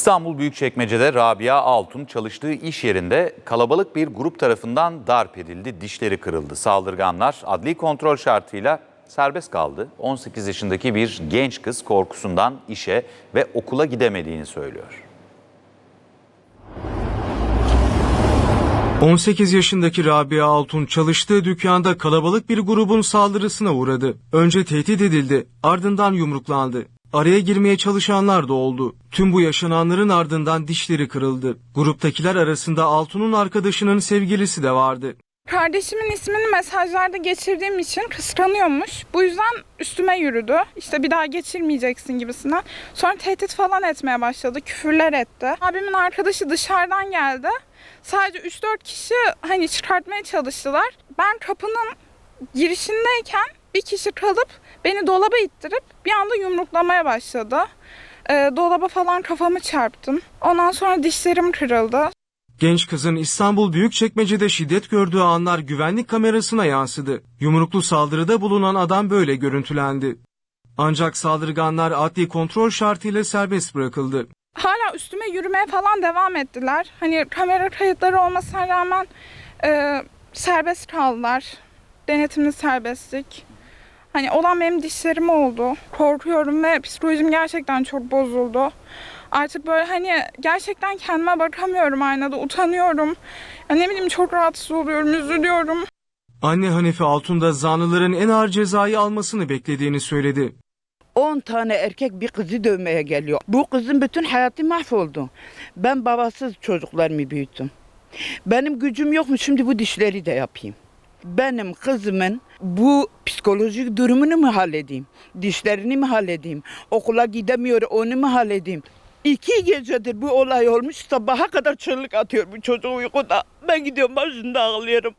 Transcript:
İstanbul Büyükçekmece'de Rabia Altun çalıştığı iş yerinde kalabalık bir grup tarafından darp edildi, dişleri kırıldı. Saldırganlar adli kontrol şartıyla serbest kaldı. 18 yaşındaki bir genç kız korkusundan işe ve okula gidemediğini söylüyor. 18 yaşındaki Rabia Altun çalıştığı dükkanda kalabalık bir grubun saldırısına uğradı. Önce tehdit edildi, ardından yumruklandı. Araya girmeye çalışanlar da oldu. Tüm bu yaşananların ardından dişleri kırıldı. Gruptakiler arasında Altun'un arkadaşının sevgilisi de vardı. Kardeşimin ismini mesajlarda geçirdiğim için kıskanıyormuş. Bu yüzden üstüme yürüdü. İşte bir daha geçirmeyeceksin gibisinden. Sonra tehdit falan etmeye başladı. Küfürler etti. Abimin arkadaşı dışarıdan geldi. Sadece 3-4 kişi hani çıkartmaya çalıştılar. Ben kapının girişindeyken bir kişi kalıp beni dolaba ittirip bir anda yumruklamaya başladı. Ee, dolaba falan kafamı çarptım. Ondan sonra dişlerim kırıldı. Genç kızın İstanbul Büyükçekmece'de şiddet gördüğü anlar güvenlik kamerasına yansıdı. Yumruklu saldırıda bulunan adam böyle görüntülendi. Ancak saldırganlar adli kontrol şartıyla serbest bırakıldı. hala üstüme yürümeye falan devam ettiler. Hani kamera kayıtları olmasına rağmen e, serbest kaldılar. Denetimli serbestlik. Hani olan benim dişlerim oldu. Korkuyorum ve psikolojim gerçekten çok bozuldu. Artık böyle hani gerçekten kendime bakamıyorum aynada, utanıyorum. Ya ne bileyim çok rahatsız oluyorum, üzülüyorum. Anne Hanefe Altun da zanlıların en ağır cezayı almasını beklediğini söyledi. 10 tane erkek bir kızı dövmeye geliyor. Bu kızın bütün hayatı mahvoldu. Ben babasız çocuklarımı büyüttüm. Benim gücüm yok mu şimdi bu dişleri de yapayım. Benim kızımın bu psikolojik durumunu mu halledeyim? Dişlerini mi halledeyim? Okula gidemiyor onu mu halledeyim? İki gecedir bu olay olmuş sabaha kadar çığlık atıyor bu çocuk uykuda. Ben gidiyorum başında ağlıyorum.